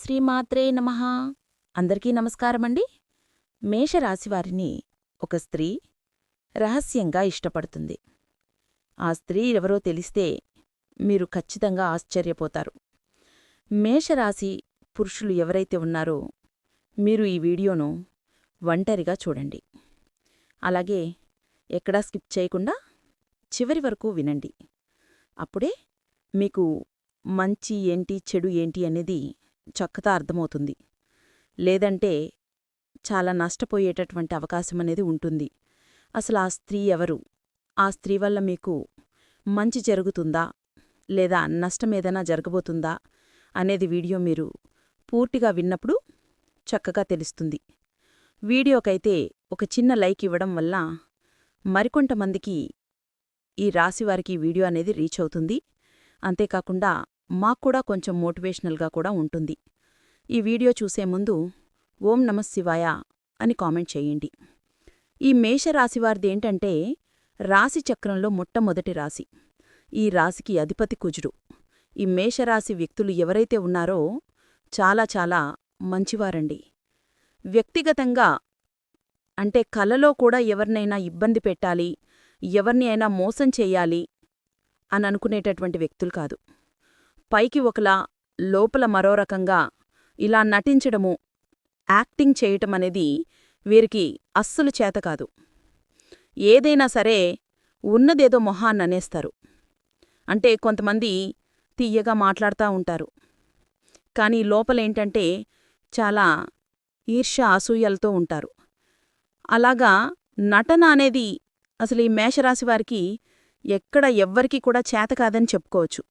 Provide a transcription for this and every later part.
శ్రీమాత్రే నమ. అందరికీ నమస్కారమండి. మేషరాశివారిని ఒక స్త్రీ రహస్యంగా ఇష్టపడుతుంది. ఆ స్త్రీ ఎవరో తెలిస్తే మీరు ఖచ్చితంగా ఆశ్చర్యపోతారు. మేషరాశి పురుషులు ఎవరైతే ఉన్నారో మీరు ఈ వీడియోను ఒంటరిగా చూడండి. అలాగే ఎక్కడా స్కిప్ చేయకుండా చివరి వరకు వినండి. అప్పుడే మీకు మంచి ఏంటి చెడు ఏంటి అనేది చక్కగా అర్థమవుతుంది. లేదంటే చాలా నష్టపోయేటటువంటి అవకాశం అనేది ఉంటుంది. అసలు ఆ స్త్రీ ఎవరు? ఆ స్త్రీ వల్ల మీకు మంచి జరుగుతుందా? లేదా నష్టమేదైనా జరగబోతుందా? అనేది వీడియో మీరు పూర్తిగా విన్నప్పుడు చక్కగా తెలుస్తుంది. వీడియోకైతే ఒక చిన్న లైక్ ఇవ్వడం వల్ల మరికొంతమందికి ఈ రాశివారికి వీడియో అనేది రీచ్ అవుతుంది. అంతేకాకుండా మాక్కూడా కొంచెం మోటివేషనల్గా కూడా ఉంటుంది. ఈ వీడియో చూసే ముందు ఓం నమశివాయ అని కామెంట్ చేయండి. ఈ మేషరాశివారిదేంటంటే రాశి చక్రంలో మొట్టమొదటి రాశి. ఈ రాశికి అధిపతి కుజుడు. ఈ మేషరాశి వ్యక్తులు ఎవరైతే ఉన్నారో చాలా చాలా మంచివారండి. వ్యక్తిగతంగా అంటే కలలో కూడా ఎవరినైనా ఇబ్బంది పెట్టాలి ఎవరిని అయినా మోసం చెయ్యాలి అని అనుకునేటటువంటి వ్యక్తులు కాదు. పైకి ఒకలా లోపల మరో రకంగా ఇలా నటించడము యాక్టింగ్ చేయటమనేది వీరికి అస్సలు చేతకాదు ఏదైనా సరే ఉన్నదేదో మొహాన్ననేస్తారు అంటే కొంతమంది తీయగా మాట్లాడుతూ ఉంటారు. కానీ లోపలేంటంటే చాలా ఈర్ష్య అసూయలతో ఉంటారు. అలాగా నటన అనేది అసలు ఈ మేషరాశివారికి ఎక్కడ ఎవ్వరికీ కూడా చేతకాదని చెప్పుకోవచ్చు.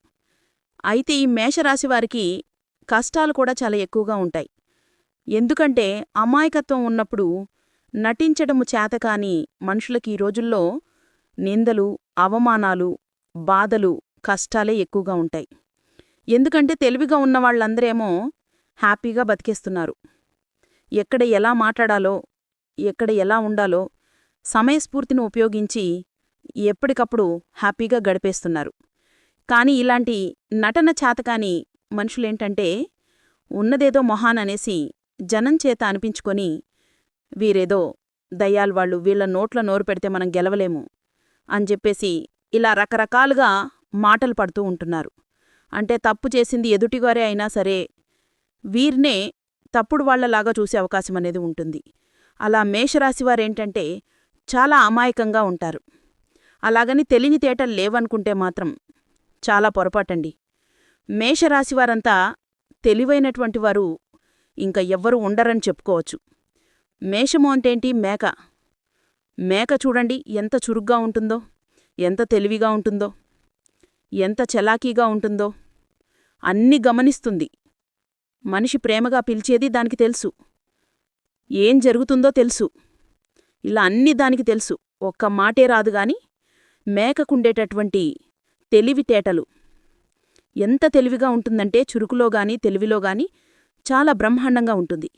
అయితే ఈ మేషరాశివారికి కష్టాలు కూడా చాలా ఎక్కువగా ఉంటాయి. ఎందుకంటే అమాయకత్వం ఉన్నప్పుడు నటించడము చేతకాని మనుషులకి ఈ రోజుల్లో నిందలు అవమానాలు బాధలు కష్టాలే ఎక్కువగా ఉంటాయి. ఎందుకంటే తెలివిగా ఉన్నవాళ్ళందరేమో హ్యాపీగా బతికేస్తున్నారు. ఎక్కడ ఎలా మాట్లాడాలో ఎక్కడ ఎలా ఉండాలో సమయస్ఫూర్తిని ఉపయోగించి ఎప్పటికప్పుడు హ్యాపీగా గడిపేస్తున్నారు. కాని ఇలాంటి నటన చాతకాని మనుషులేంటంటే ఉన్నదేదో మొహాననేసి జనం చేత అనిపించుకొని వీరేదో దయ్యాల్వాళ్ళు వీళ్ళ నోట్ల నోరు పెడితే మనం గెలవలేము అని చెప్పేసి ఇలా రకరకాలుగా మాటలు పడుతూ ఉంటున్నారు. అంటే తప్పు చేసింది ఎదుటిగారే అయినా సరే వీరినే తప్పుడు వాళ్ళలాగా చూసే అవకాశం అనేది ఉంటుంది. అలా మేషరాశివారేంటంటే చాలా అమాయకంగా ఉంటారు. అలాగని తెలివితేటలు లేవనుకుంటే మాత్రం చాలా పొరపాటండి. మేషరాశివారంతా తెలివైనటువంటి వారు ఇంక ఎవ్వరూ ఉండరని చెప్పుకోవచ్చు. మేషము అంటేంటి మేక? మేక చూడండి ఎంత చురుగ్గా ఉంటుందో ఎంత తెలివిగా ఉంటుందో ఎంత చలాకీగా ఉంటుందో అన్ని గమనిస్తుంది. మనిషి ప్రేమగా పిలిచేది దానికి తెలుసు. ఏం జరుగుతుందో తెలుసు. ఇలా అన్ని దానికి తెలుసు. ఒక్క మాటే రాదు గాని మేకకుండేటటువంటి తెలివితేటలు. ఎంత తెలివిగా ఉంటుందంటే చురుకులోగాని తెలివిలోగాని చాలా బ్రహ్మాండంగా ఉంటుంది.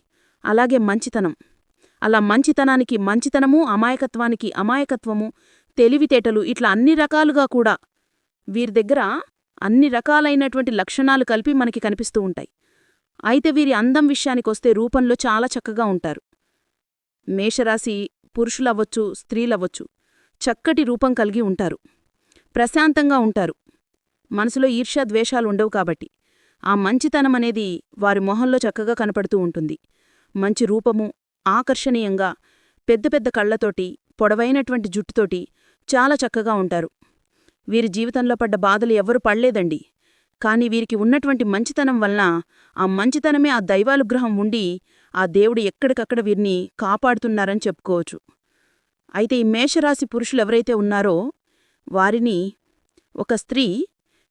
అలాగే మంచితనం. అలా మంచితనానికి మంచితనము అమాయకత్వానికి అమాయకత్వము తెలివితేటలు ఇట్లా అన్ని రకాలుగా కూడా వీరి దగ్గర అన్ని రకాలైనటువంటి లక్షణాలు కలిపి మనకి కనిపిస్తూ ఉంటాయి. అయితే వీరి అందం విషయానికొస్తే రూపంలో చాలా చక్కగా ఉంటారు. మేషరాశి పురుషులవ్వచ్చు స్త్రీలవ్వచ్చు చక్కటి రూపం కలిగి ఉంటారు. ప్రశాంతంగా ఉంటారు. మనసులో ఈర్ష్యా ద్వేషాలుండవు కాబట్టి. ఆ మంచితనమనేది వారి మొహంలో చక్కగా కనపడుతూ ఉంటుంది. మంచి రూపము ఆకర్షణీయంగా పెద్ద పెద్ద కళ్ళతోటి పొడవైనటువంటి జుట్టుతోటి చాలా చక్కగా ఉంటారు. వీరి జీవితంలో పడ్డ బాధలు ఎవ్వరూ పడలేదండి. కాని వీరికి ఉన్నటువంటి మంచితనం వలన ఆ మంచితనమే ఆ దైవానుగ్రహం ఉండి ఆ దేవుడు ఎక్కడికక్కడ వీరిని కాపాడుతున్నారని చెప్పుకోవచ్చు. అయితే ఈ మేషరాశి పురుషులెవరైతే ఉన్నారో వారిని ఒక స్త్రీ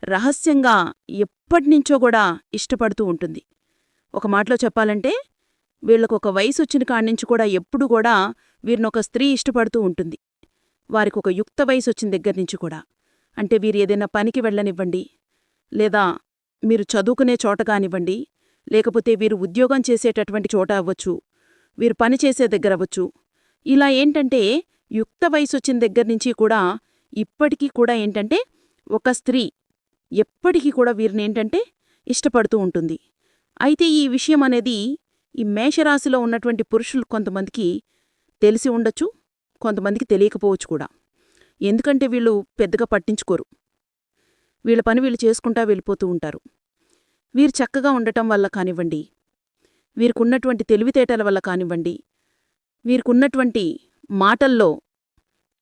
రహస్యంగా ఎప్పటినుంచో కూడా ఇష్టపడుతూ ఉంటుంది. ఒక మాటలో చెప్పాలంటే వీళ్ళకొక వయసు వచ్చిన కాడ్నుంచి కూడా ఎప్పుడు కూడా వీరినొక స్త్రీ ఇష్టపడుతూ ఉంటుంది. వారికొక యుక్త వయసు వచ్చిన దగ్గర నుంచి కూడా. అంటే వీరు ఏదైనా పనికి వెళ్ళనివ్వండి లేదా మీరు చదువుకునే చోట కానివ్వండి లేకపోతే వీరు ఉద్యోగం చేసేటటువంటి చోట అవ్వచ్చు వీరు పనిచేసే దగ్గరవ్వచ్చు ఇలా ఏంటంటే యుక్త వయసు వచ్చిన దగ్గర నుంచి కూడా ఇప్పటికీ కూడా ఏంటంటే ఒక స్త్రీ ఎప్పటికీ కూడా వీరినేంటంటే ఇష్టపడుతూ ఉంటుంది. అయితే ఈ విషయం అనేది ఈ మేషరాశిలో ఉన్నటువంటి పురుషులు కొంతమందికి తెలిసి ఉండొచ్చు కొంతమందికి తెలియకపోవచ్చు కూడా. ఎందుకంటే వీళ్ళు పెద్దగా పట్టించుకోరు. వీళ్ళ పని వీళ్ళు చేసుకుంటా వెళ్ళిపోతూ ఉంటారు. వీరు చక్కగా ఉండటం వల్ల కానివ్వండి వీరికున్నటువంటి తెలివితేటల వల్ల కానివ్వండి వీరికున్నటువంటి మాటల్లో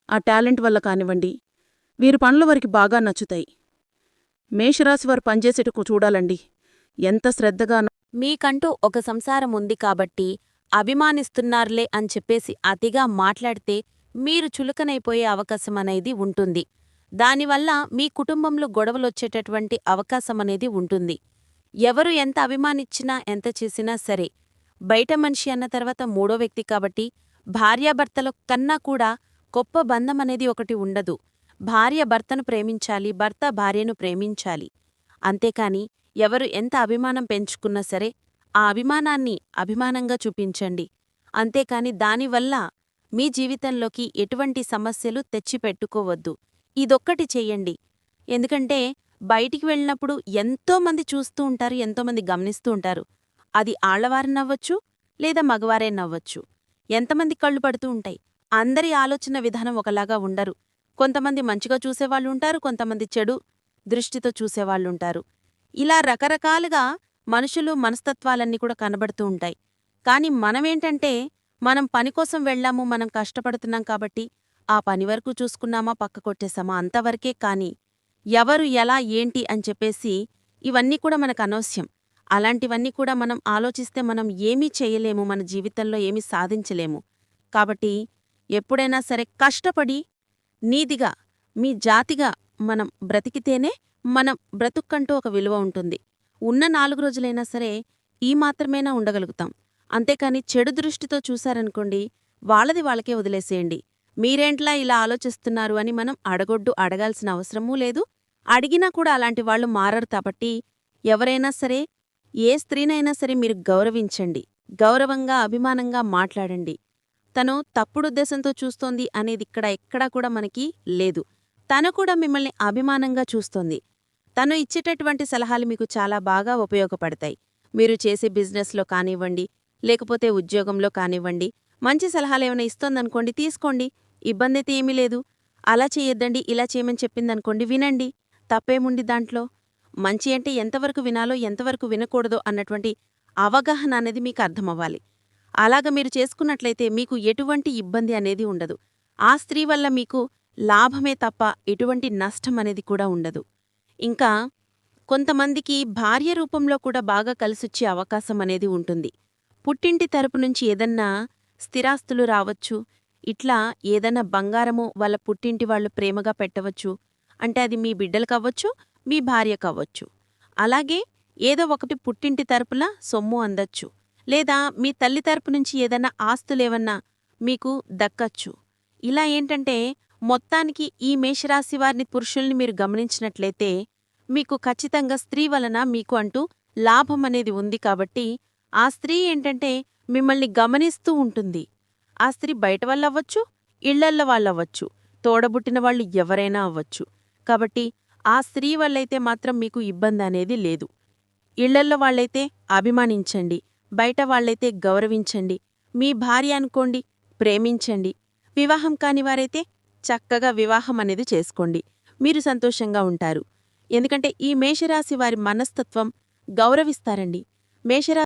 ఆ టాలెంట్ వల్ల కానివ్వండి. వీరి పనులు వారికి బాగా నచ్చుతాయి. మేషరాశి వారు పనిచేసేటకు చూడాలండి. ఎంత శ్రద్ధగా మీకంటూ ఒక సంసారం ఉంది కాబట్టి అభిమానిస్తున్నారులే అని చెప్పేసి అతిగా మాట్లాడితే మీరు చులకనైపోయే అవకాశం అనేది ఉంటుంది. దానివల్ల మీ కుటుంబంలో గొడవలొచ్చేటటువంటి అవకాశం అనేది ఉంటుంది. ఎవరు ఎంత అభిమానిచ్చినా ఎంత చేసినా సరే బయట మనిషి అన్న తర్వాత మూడో వ్యక్తి కాబట్టి భార్యాభర్తల కన్నా కూడా గొప్ప బంధమనేది ఒకటి ఉండదు. భార్య భర్తను ప్రేమించాలి భర్త భార్యను ప్రేమించాలి. అంతేకాని ఎవరు ఎంత అభిమానం పెంచుకున్నా సరే ఆ అభిమానాన్ని అభిమానంగా చూపించండి. అంతేకాని దానివల్ల మీ జీవితంలోకి ఎటువంటి సమస్యలు తెచ్చిపెట్టుకోవద్దు. ఇదొక్కటి చెయ్యండి ఎందుకంటే బయటికి వెళ్ళినప్పుడు ఎంతోమంది చూస్తూ ఉంటారు ఎంతోమంది గమనిస్తూ ఉంటారు. అది ఆళ్ళవారి నవ్వచ్చు లేదా మగవారే నవ్వచ్చు. ఎంతమంది కళ్ళు పడుతూ ఉంటాయి? అందరి ఆలోచన విధానం ఒకలాగా ఉండరు. కొంతమంది మంచిగా చూసేవాళ్ళుంటారు కొంతమంది చెడు దృష్టితో చూసేవాళ్ళుంటారు. ఇలా రకరకాలుగా మనుషులు మనస్తత్వాలన్నీ కూడా కనబడుతూ ఉంటాయి. కాని మనమేంటంటే మనం పనికోసం వెళ్ళాము మనం కష్టపడుతున్నాం కాబట్టి ఆ పని వరకు చూసుకున్నామా పక్క కొట్టేశామా అంతవరకే కాని ఎవరు ఎలా ఏంటి అని చెప్పేసి ఇవన్నీ కూడా మనకు అనవశ్యం. అలాంటివన్నీ కూడా మనం ఆలోచిస్తే మనం ఏమీ చేయలేము మన జీవితంలో ఏమీ సాధించలేము. కాబట్టి ఎప్పుడైనా సరే కష్టపడి నీదిగా మీ జాతిగా మనం బ్రతికితేనే మనం బ్రతుక్కంటూ ఒక విలువ ఉంటుంది. ఉన్న నాలుగు రోజులైనా సరే ఈ మాత్రమేనా ఉండగలుగుతాం. అంతేకాని చెడు దృష్టితో చూశారనుకోండి వాళ్ళది వాళ్ళకే వదిలేసేయండి. మీరేంట్లా ఇలా ఆలోచిస్తున్నారు అని మనం అడగొడ్డు అడగాల్సిన అవసరమూ లేదు. అడిగినా కూడా అలాంటి వాళ్ళు మారరు కాబట్టి ఎవరైనా సరే ఏ స్త్రీనైనా సరే మీరు గౌరవించండి. గౌరవంగా అభిమానంగా మాట్లాడండి. తను తప్పుడుద్దేశంతో చూస్తోంది అనేది ఇక్కడ ఎక్కడా కూడా మనకి లేదు. తను కూడా మిమ్మల్ని అభిమానంగా చూస్తోంది. తను ఇచ్చేటటువంటి సలహాలు మీకు చాలా బాగా ఉపయోగపడతాయి. మీరు చేసే బిజినెస్లో కానివ్వండి లేకపోతే ఉద్యోగంలో కానివ్వండి మంచి సలహాలు ఏమైనా ఇస్తోందనుకోండి తీసుకోండి. ఇబ్బంది అయితే ఏమీ లేదు. అలా చేయొద్దండి ఇలా చేయమని చెప్పిందనుకోండి వినండి. తప్పేముంది దాంట్లో? మంచి అంటే ఎంతవరకు వినాలో ఎంతవరకు వినకూడదో అన్నటువంటి అవగాహన అనేది మీకు అర్థమవ్వాలి. అలాగ మీరు చేసుకున్నట్లయితే మీకు ఎటువంటి ఇబ్బంది అనేది ఉండదు. ఆ స్త్రీ వల్ల మీకు లాభమే తప్ప ఎటువంటి నష్టం అనేది కూడా ఉండదు. ఇంకా కొంతమందికి భార్య రూపంలో కూడా బాగా కలిసొచ్చే అవకాశం అనేది ఉంటుంది. పుట్టింటి తరపు నుంచి ఏదన్నా స్థిరాస్తులు రావచ్చు ఇట్లా ఏదన్నా బంగారము వాళ్ళ పుట్టింటి వాళ్ళు ప్రేమగా పెట్టవచ్చు అంటే అది మీ బిడ్డలు కావచ్చు మీ భార్య కావచ్చు అలాగే ఏదో ఒకటి పుట్టింటి తరపున సొమ్ము అందచ్చు. లేదా మీ తల్లి తరపు నుంచి ఏదన్నా ఆస్తులేవన్నా మీకు దక్కచ్చు. ఇలా ఏంటంటే మొత్తానికి ఈ మేషరాశి వారిని పురుషుల్ని మీరు గమనించినట్లయితే మీకు ఖచ్చితంగా స్త్రీ వలన మీకు అంటూ లాభం అనేది ఉంది కాబట్టి ఆ స్త్రీ ఏంటంటే మిమ్మల్ని గమనిస్తూ ఉంటుంది. ఆ స్త్రీ బయట వాళ్ళవ్వచ్చు ఇళ్ళల్ల వాళ్ళవ్వచ్చు తోడబుట్టిన వాళ్ళు ఎవరైనా అవ్వచ్చు. కాబట్టి ఆ స్త్రీ వల్లైతే మాత్రం మీకు ఇబ్బంది అనేది లేదు. ఇళ్ళల్లో వాళ్ళైతే అభిమానించండి. బయట వాళ్ళైతే గౌరవించండి. మీ భార్య అనుకోండి ప్రేమించండి. వివాహం కాని వారైతే చక్కగా వివాహం అనేది చేసుకోండి. మీరు సంతోషంగా ఉంటారు. ఎందుకంటే ఈ మేషరాశి వారి మనస్తత్వం గౌరవిస్తారండి. మేషరా